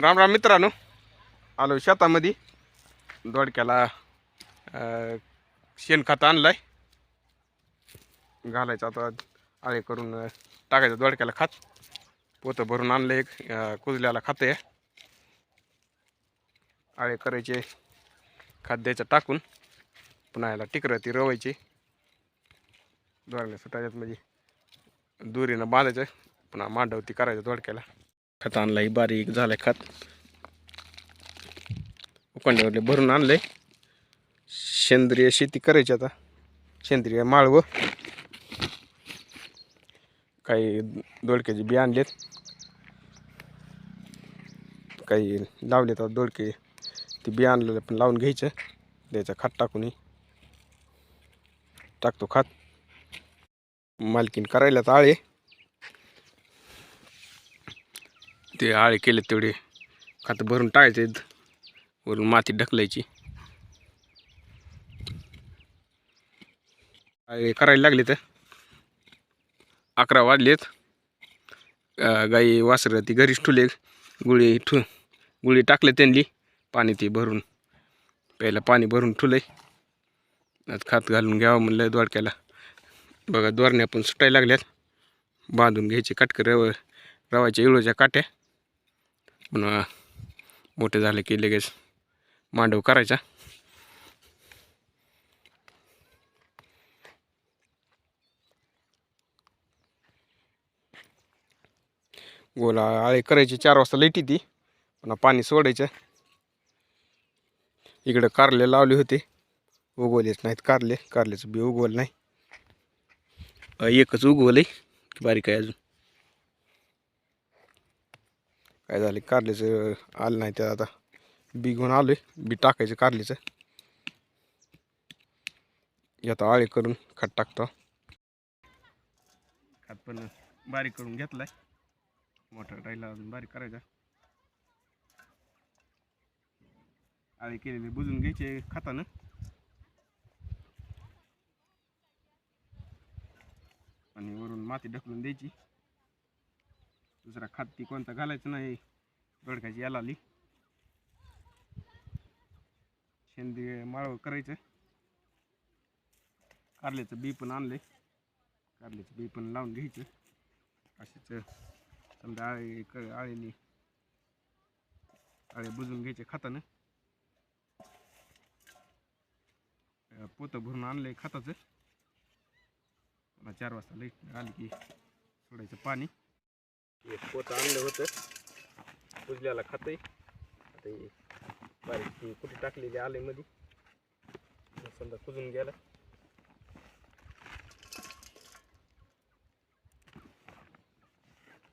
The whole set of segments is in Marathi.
राम राम मित्रांनो. आलो शेतामध्ये. दोडक्याला अं, आणलं आहे घालायचं आता आळे करून टाकायचं दोडक्याला खात. पोतं भरून आणलं एक कुजल्याला खात आहे. आळे करायचे. खात द्यायचं टाकून. पुन्हा याला टिकरं ती रवायची. दोडक्या सुटायच्यात म्हणजे दुरीनं बांधायचं. पुन्हा मांडवती करायचं दोडक्याला. खत आणलंय बारीक झालंय खत. उकंड्यावरले भरून आणलंय. सेंद्रिय शेती करायची आता. सेंद्रिय माळवं. काही दोडक्याचे बी आणलेत. काही लावलेत आता दोडके. ते बी आणलेलं पण लावून घ्यायचं. द्यायचं खात टाकून. टाकतो खात. मालकीन करायला तर आळे. ते आळे केले तेवढे. खातं भरून टाकायचे वरून माती ढकलायची. आळे करायला लागले तर अकरा वाजलेत. गाई वासरं ती घरीच ठुले गुळी ठु गुळी टाकले त्यांनी. पाणी ते भरून. प्यायला पाणी भरून ठुलंय आज खात घालून घ्यावं म्हणलं दोडक्याला बघा दोरण्या पण सुटायला लागल्यात. बांधून घ्यायचे काटकं रव रवाच्या इळूच्या काट्या. पुन्हा मोठे झाले की लगेच मांडव करायचा. गोला आळे करायची चार वाजता लेटी ती पुन्हा पाणी सोडायचं. इकडं कारले लावले होते. उगवलेच नाहीत कारले. कारलेचं बी उगवलं नाही. एकच उगवलं आहे बारीक आहे अजून. काय झाले कारल्याचं आलं नाही त्यात आता. बी घेऊन आहे बी टाकायचं कारल्याचं यात आता आळे करून खत टाकतो. खत पण बारीक करून घेतलाय. मोठा राहिला अजून बारीक करायचा. आळे केलेले बुजून घ्यायचे खातानं. आणि वरून माती ढकलून द्यायची. दुसरा खात ती कोणता घालायचं नाही. गडकायची याला आली. शेंदी माळव करायचं. कारल्याचं बी पण आणलंय. कारल्याचं बी पण लावून घ्यायचं. असेच समजा आळे क आळेने आळे बुजून घ्यायचे खातानं. पोतं भरून आणलंय खताचं. चार वाजता लाइट आली की सोडायचं पाणी. एक पोत आणलं होतं. कुजल्याला खातंय. आता हे बारीक कुठे टाकलेली आले मध्ये समजा कुजून गेला.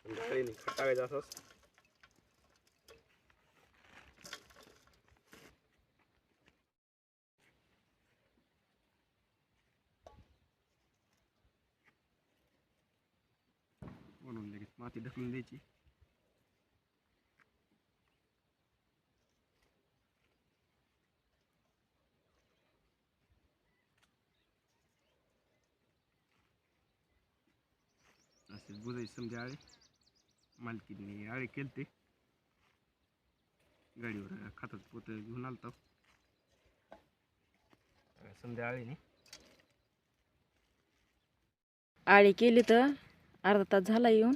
समजा आळीने टाकायचं असंच म्हणून लगेच माती ढकलून द्यायची. असे बुजायचे समजा आळे. मालकीने आळे केलते. गाडीवर खातात पोत घेऊन आलतो. समजा आळीने. आळी केली तर अर्धा तास झाला येऊन.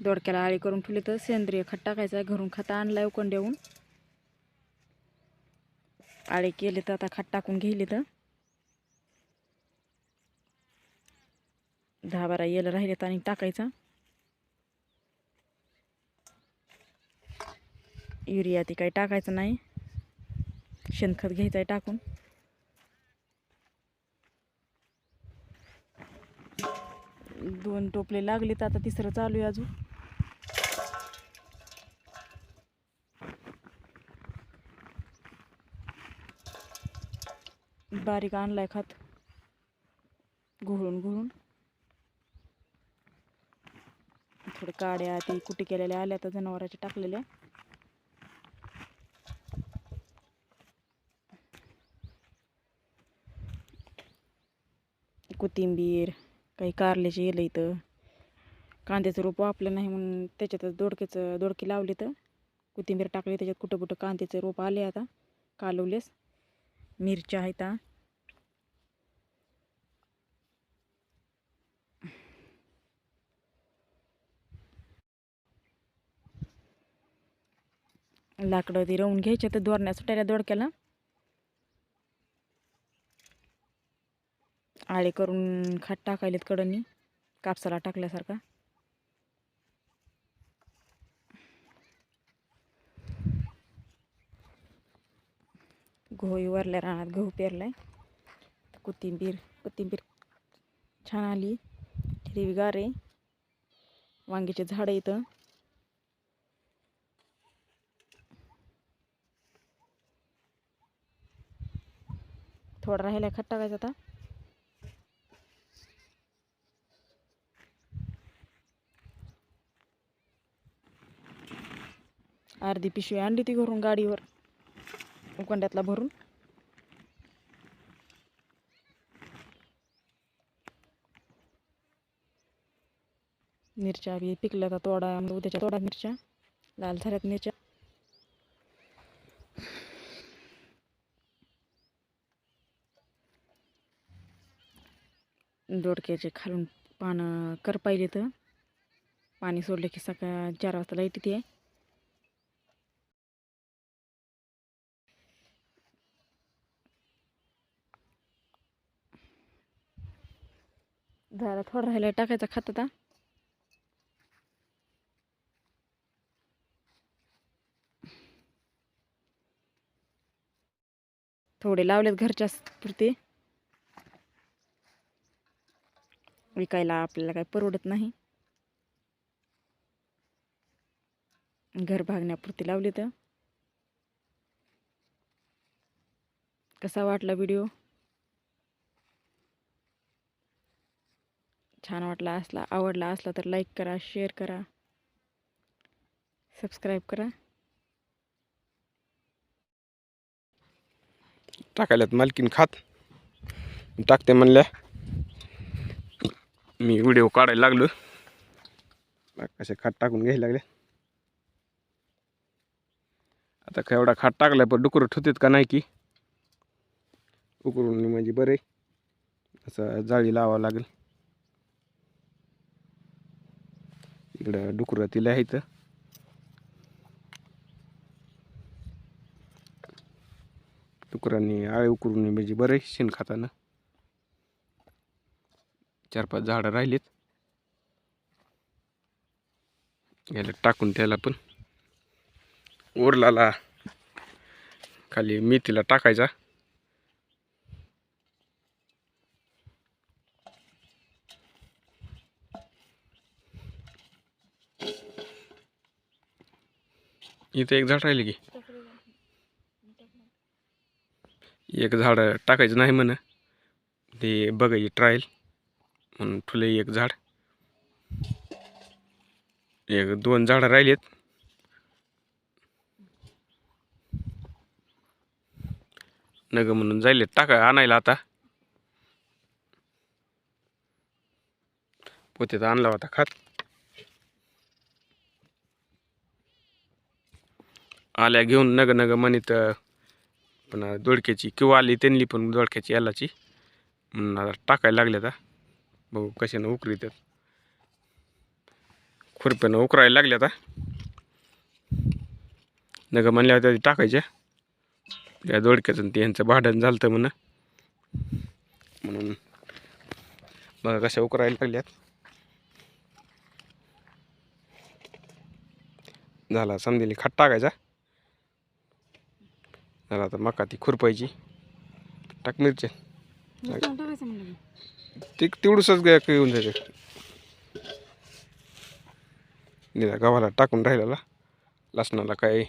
दोडक्याला आळी करून ठेवली तर सेंद्रिय खत टाकायचा घरून खत आणलाय देऊन आळी केली तर आता खत टाकून घेली तर. दहा बारा येल राहिले तर आणि टाकायचा. युरिया ती काही टाकायचं नाही. शेणखत घ्यायचं आहे टाकून. दोन टोपले लागले तर आता तिसरं चालू आहे अजून. बारीक आणलाय खात. घोळून घोळून. थोडे काड्या ती कुटी केलेल्या आल्या तर जनावराच्या टाकलेल्या. कोथिंबीर काही कारल्याचे येलं इथं. कांद्याचं रोप वापलं नाही म्हणून त्याच्यातच दोडक्याचं दोडकी लावली तर कोथिंबीर टाकली त्याच्यात कुठं कुठं कांद्याचं रोप आले आता. कालवलेस. मिरच्या आहेत लाकडं ती रवून घ्यायच्या तर दोरण्या सुटायला दोडक्याला. आळे करून खाट टाकायलेत कडनी कापसाला टाकल्यासारखा. गहू वरल्या रानात गहू पेरला आहे कोथिंबीर कोथिंबीर छान आली. हिरवीगार आहे. वांग्याचे झाडं इथं थोडा राहिला खट टाकायचा आता. अर्धी पिशवी आणली ती घरून गाडीवर. उकंड्यातला भरून. मिरच्या बी पिकल्या तर तोडा उद्याच्या तोडा मिरच्या लाल झाल्यात मिरच्या. दोडक्याचे खालून पानं कर तर पाणी सोडलं की सकाळ चार वाजता लाइट येते. झाला थोडा राहिला टाकायचा खात आता. थोडे लावलेत घरच्या पुरते. विकायला आपल्याला काही परवडत नाही. घर भागण्यापुरती लावली तर कसा वाटला व्हिडिओ? छान वाटला असला आवडला असला तर लाईक करा शेअर करा सबस्क्राईब करा. टाकायलात मालकीन खात. टाकते म्हणल्या. मी व्हिडिओ काढायला लागलो. कसे खात टाकून घ्यायला लागले. आता काय एवढा खात टाकलाय पण डुकरं ठेवतात का नाही की? उकरून म्हणजे बरे. असं जाळी लावावं लागेल. इकडं डुकरं तिला आहेत डुकरांनी आळे उकरून म्हणजे बरं आहे शेण खाताना. चार पाच झाडं राहिलीत. याला टाकून त्याला पण. ओरलाला खाली मेथीला टाकायचा. इथं एक झाड राहिले की. एक झाड टाकायचं नाही म्हण. ते बघायची ट्रायल म्हणून ठुले एक झाड. एक दोन झाडं राहिलेत. नग म्हणून जायले टाका आणायला आता. पोत्यात आणला होता खात. आल्या घेऊन नग नग म्हणित पण दोडक्याची किंवा आली त्यांनी पण दोडक्याची यालाची. म्हणून आता टाकायला लागल्या आता. बघू कशानं उकरीतात खुरप्यानं उकरायला लागल्या आता. नग म्हणल्या होत्या टाकायच्या. त्या दोडक्याचं ते यांचं भांडण झालं म्हणून. म्हणून बघा कशा उकरायला लागल्यात. झाला समजेली खट टाकायचा. झाला आता मका ती खुरपायची. टाक मिरच्या ते तेवढंच ग येऊन निरा गव्हाला टाकून राहिलेला. लसणाला काय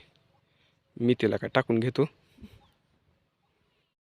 मेथीला काय टाकून घेतो.